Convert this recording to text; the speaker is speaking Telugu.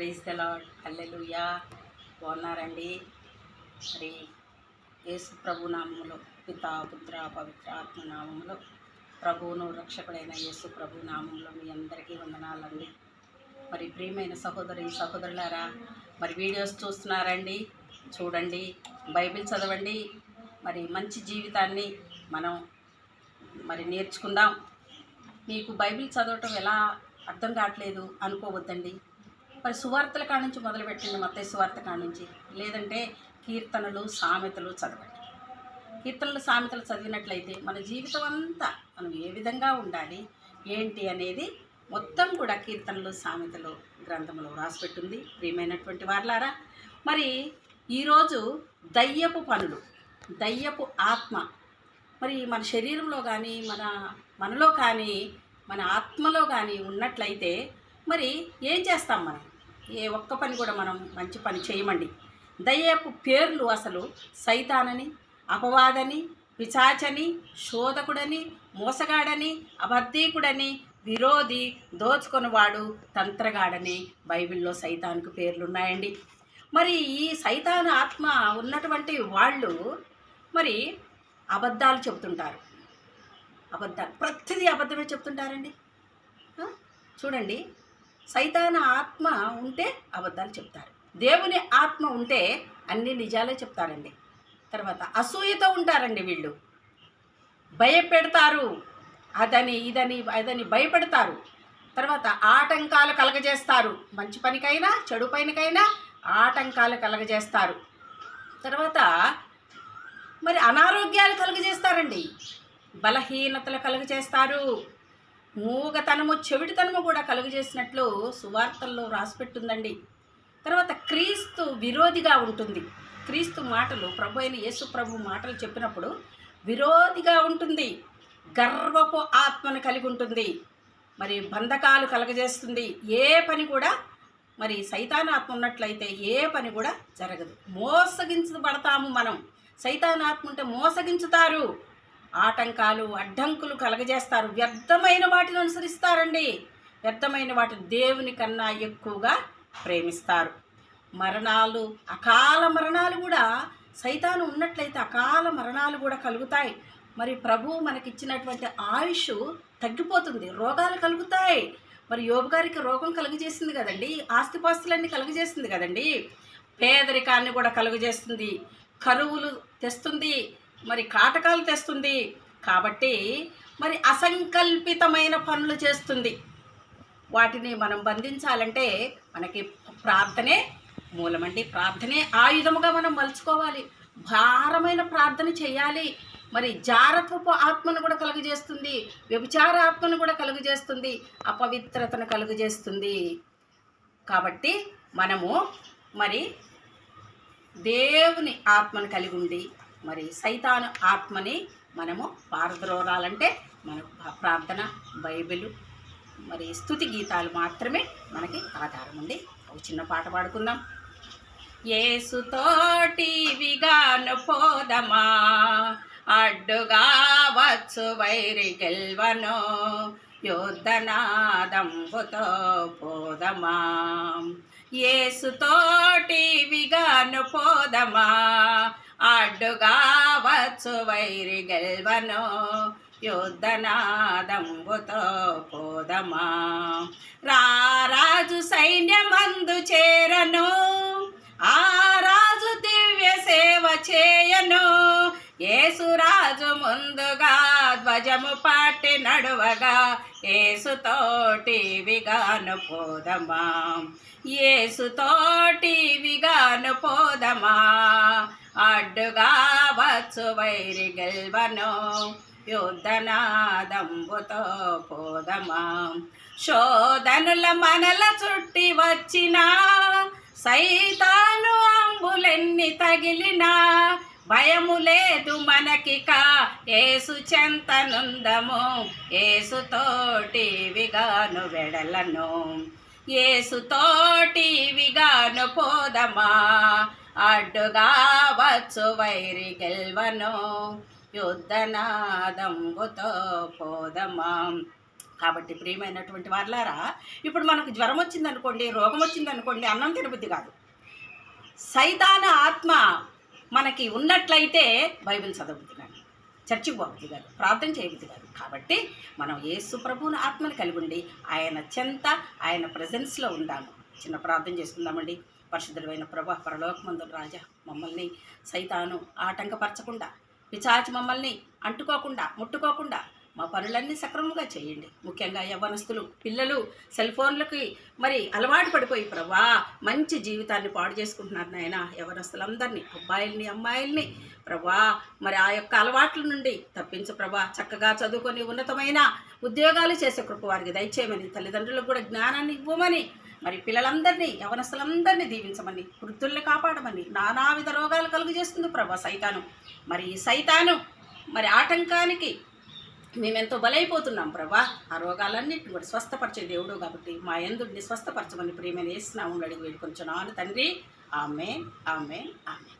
ప్రైజ్ ద అల్లెలుయా బాగున్నారండి? మరి యేసు ప్రభు నామములో పితా పుత్ర పవిత్ర ఆత్మ నామములో ప్రభువును రక్షకుడైన యేసు ప్రభు నామంలో మీ అందరికీ వందనాలండి. మరి ప్రియమైన సహోదరి సహోదరులారా మరి వీడియోస్ చూస్తున్నారండి? చూడండి బైబిల్ చదవండి. మరి మంచి జీవితాన్ని మనం మరి నేర్చుకుందాం. మీకు బైబిల్ చదవటం ఎలా అర్థం కావట్లేదు అనుకోవద్దండి. మరి సువార్తల కాడ నుంచి మొదలుపెట్టండి మత్తయి సువార్త కాడ నుంచి. లేదంటే కీర్తనలు సామెతలు చదవండి. కీర్తనలు సామెతలు చదివినట్లయితే మన జీవితం అంతా మనం ఏ విధంగా ఉండాలి ఏంటి అనేది మొత్తం కూడా కీర్తనలు సామెతలు గ్రంథంలో రాసిపెట్టింది ప్రియమైనటువంటి వార్లారా మరి ఈరోజు దయ్యపు పనులు దయ్యపు ఆత్మ మరి మన శరీరంలో కానీ మన మనలో కానీ మన ఆత్మలో కానీ ఉన్నట్లయితే మరి ఏం చేస్తాం మనం? ఏ ఒక్క పని కూడా మనం మంచి పని చేయమండి. దయ్యపు పేర్లు అసలు సైతానని అపవాదని పిచాచని శోధకుడని మోసగాడని అబద్ధీకుడని విరోధి దోచుకొనివాడు తంత్రగాడని బైబిల్లో సైతానికి పేర్లు ఉన్నాయండి మరి ఈ సైతాను ఆత్మ ఉన్నటువంటి వాళ్ళు మరి అబద్ధాలు చెబుతుంటారు. అబద్ధాలు ప్రతిదీ అబద్ధమే చెప్తుంటారండి చూడండి. సైతాన ఆత్మ ఉంటే అబద్ధాలు చెప్తారు. దేవుని ఆత్మ ఉంటే అన్ని నిజాలే చెప్తారండి. తర్వాత అసూయతో ఉంటారండి వీళ్ళు. భయపెడతారు. అదని ఇదని అదని భయపెడతారు. తర్వాత ఆటంకాలు కలగజేస్తారు. మంచి పనికైనా చెడు పనికైనా ఆటంకాలు కలగజేస్తారు. తర్వాత మరి అనారోగ్యాలు కలుగజేస్తారండి. బలహీనతలు కలుగజేస్తారు. మూగతనము చెవిటితనము కూడా కలుగజేసినట్లు సువార్తల్లో రాసిపెట్టుందండి తర్వాత క్రీస్తు విరోధిగా ఉంటుంది. క్రీస్తు మాటలు ప్రభు అయిన యేసు ప్రభు మాటలు చెప్పినప్పుడు విరోధిగా ఉంటుంది. గర్వపు ఆత్మను కలిగి ఉంటుంది. మరి బంధకాలు కలగజేస్తుంది. ఏ పని కూడా మరి సైతానాత్మ ఉన్నట్లయితే ఏ పని కూడా జరగదు. మోసగించబడతాము మనం. సైతానాత్మ ఉంటే మోసగించుతారు. ఆటంకాలు అడ్డంకులు కలగజేస్తారు. వ్యర్థమైన వాటిని అనుసరిస్తారండి. వ్యర్థమైన వాటిని దేవుని కన్నా ఎక్కువగా ప్రేమిస్తారు. మరణాలు అకాల మరణాలు కూడా సైతాను ఉన్నట్లయితే అకాల మరణాలు కూడా కలుగుతాయి. మరి ప్రభు మనకిచ్చినటువంటి ఆయుష్ తగ్గిపోతుంది రోగాలు కలుగుతాయి. మరి యోబు గారికి రోగం కలుగజేసింది కదండి ఆస్తిపాస్తులన్నీ కలుగజేసింది కదండి. పేదరికాన్ని కూడా కలుగజేస్తుంది కరువులు తెస్తుంది మరి కాటకాలు తెస్తుంది కాబట్టి మరి అసంకల్పితమైన పనులు చేస్తుంది. వాటిని మనం బంధించాలంటే మనకి ప్రార్థనే మూలమండి. ప్రార్థనే ఆయుధముగా మనం మలుచుకోవాలి. భారమైన ప్రార్థన చేయాలి. మరి జారత్వపు ఆత్మను కూడా కలుగజేస్తుంది. వ్యభిచార ఆత్మను కూడా కలుగజేస్తుంది. అపవిత్రతను కలుగజేస్తుంది. కాబట్టి మనము మరి దేవుని ఆత్మను కలిగి ఉండి మరి సైతాను ఆత్మని మనము పారద్రోరాలంటే మన ప్రార్థన బైబిల్ మరి స్థుతి గీతాలు మాత్రమే మనకి ఆధారం ఉంది. ఒక చిన్న పాట పాడుకుందాం. ఏసుతోటి విగాను పోదమా? అడ్డుగా వచ్చు వైరి గెల్వను? యోధనాదంబుతో పోదమా? ఏసుతోటి విగాను పోదమా? అడ్డుగా వచ్చు వైరి గెల్వను యుద్ధనాదంబుతో పోదమా? రారాజు సైన్యమందు చేరను ఆ రాజు దివ్య సేవ చేయను ఏసురాజు ముందుగా భజము పాటి నడువగా. ఏసుతోటి విగాను పోదమా. ఏసుతోటి విగాను పోదమా. అడ్డుగా వచ్చు వైరి గెల్వను. యుద్ధనాదంబుతో పోదమా. శోధనుల మనల చుట్టి వచ్చినా. సైతాను అంబులెన్ని తగిలినా. భయము లేదు మనకిక. ఏసు చెంతనుందము. ఏసుతోటి విగాను వెడలను. ఏసుతోటి విగాను పోదమా. అడ్డుగా వచ్చు వైరి గెల్వను. యుద్ధనాదంబుతో పోదమా. కాబట్టి ప్రియమైనటువంటి వాళ్ళారా ఇప్పుడు మనకు జ్వరం వచ్చిందనుకోండి రోగం వచ్చిందనుకోండి అన్నం తినబుద్ధి కాదు. సైతాన ఆత్మ మనకి ఉన్నట్లయితే బైబిల్ చదవద్దు కానీ చర్చికి పోవద్దు కాదు. ప్రార్థన చేయవద్దు కాదు. కాబట్టి మనం యేసు ప్రభువుని ఆత్మని కలిగి ఉండి ఆయన చెంత ఆయన ప్రజెన్స్లో ఉందాము చిన్న ప్రార్థన చేసుకుందామండి. పరిశుద్ధుడైన ప్రభా పరలోకమందు రాజా మమ్మల్ని సైతాను ఆటంకపరచకుండా పిచాచి మమ్మల్ని అంటుకోకుండా ముట్టుకోకుండా మా పనులన్నీ సక్రమంగా చేయండి. ముఖ్యంగా యవ్వనస్తులు పిల్లలు సెల్ ఫోన్లకి మరి అలవాటు పడిపోయి ప్రభా మంచి జీవితాన్ని పాడు చేసుకుంటున్నారు నాయన. యవ్వనస్తులందరినీ అబ్బాయిల్ని అమ్మాయిల్ని ప్రభా మరి ఆ యొక్క అలవాట్ల నుండి తప్పించు ప్రభా. చక్కగా చదువుకొని ఉన్నతమైన ఉద్యోగాలు చేసే కృప వారికి దయచేయమని తల్లిదండ్రులకు కూడా జ్ఞానాన్ని ఇవ్వమని మరి పిల్లలందరినీ యవనస్తులందరినీ దీవించమని వృద్ధుల్ని కాపాడమని నానావిధ రోగాలు కలుగు చేస్తుంది ప్రభా సైతాను. మరి ఈ సైతాను మరి ఆటంకానికి మేమెంతో బలైపోతున్నాం ప్రభా. ఆ రోగాలన్నింటిని కూడా స్వస్థపరిచే దేవుడు కాబట్టి మా ఎందుడిని స్వస్థపరచమని ప్రియమైన వేసినాము అడిగి వేడుకొంచున్నాను తండ్రి. ఆమె ఆమె ఆమె